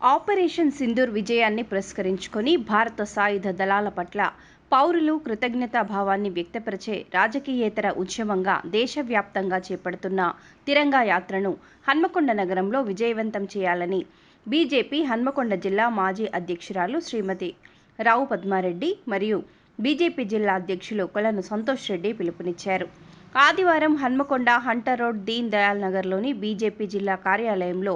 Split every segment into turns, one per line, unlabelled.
Operation Sindoor విజయాన్ని పురస్కరించుకొని భారత సాయుధ దళాల పట్ల పౌరులు కృతజ్ఞతాభావాన్ని వ్యక్తపరిచే రాజకీయేతర ఉద్యమంగా దేశవ్యాప్తంగా చేపడుతున్న తిరంగా యాత్రను హన్మకొండ నగరంలో విజయవంతం చేయాలని బీజేపీ హన్మకొండ జిల్లా మాజీ అధ్యక్షురాలు శ్రీమతి రావు పద్మారెడ్డి మరియు బీజేపీ జిల్లా అధ్యక్షులు కొలను సంతోష్ రెడ్డి పిలుపునిచ్చారు. ఆదివారం హన్మకొండ హంటర్ రోడ్ దీన్ దయాల్ నగర్లోని బీజేపీ జిల్లా కార్యాలయంలో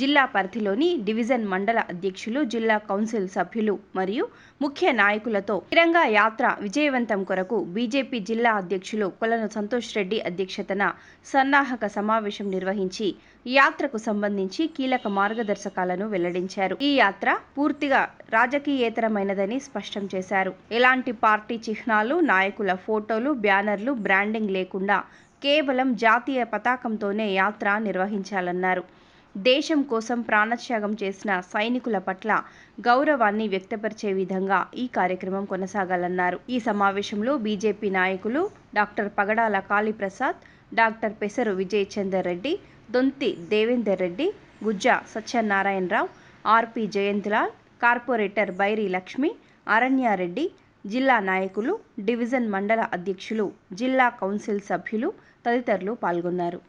జిల్లా పరిధిలోని డివిజన్ మండల అధ్యక్షులు జిల్లా కౌన్సిల్ సభ్యులు మరియు ముఖ్య నాయకులతో తిరంగా యాత్ర విజయవంతం కొరకు బీజేపీ జిల్లా అధ్యక్షులు కొలను సంతోష్ రెడ్డి అధ్యక్షతన సన్నాహక సమావేశం నిర్వహించి యాత్రకు సంబంధించి కీలక మార్గదర్శకాలను వెల్లడించారు. ఈ యాత్ర పూర్తిగా రాజకీయేతరమైనదని స్పష్టం చేశారు. ఎలాంటి పార్టీ చిహ్నాలు నాయకుల ఫోటోలు బ్యానర్లు బ్రాండింగ్ లేకుండా కేవలం జాతీయ పతాకంతోనే యాత్ర నిర్వహించాలన్నారు. దేశం కోసం ప్రాణత్యాగం చేసిన సైనికుల పట్ల గౌరవాన్ని వ్యక్తపరిచే విధంగా ఈ కార్యక్రమం కొనసాగాలన్నారు. ఈ సమావేశంలో బీజేపీ నాయకులు doctor Pagadala Kaliprasad doctor Pesaru Vijay Chander Reddy Donthi Devender Reddy Gujja Satyanarayana Rao R P Jayantilal corporator Bairi Lakshmi Aranya Reddy జిల్లా నాయకులు డివిజన్ మండల అధ్యక్షులు జిల్లా కౌన్సిల్ సభ్యులు తదితరులు పాల్గొన్నారు.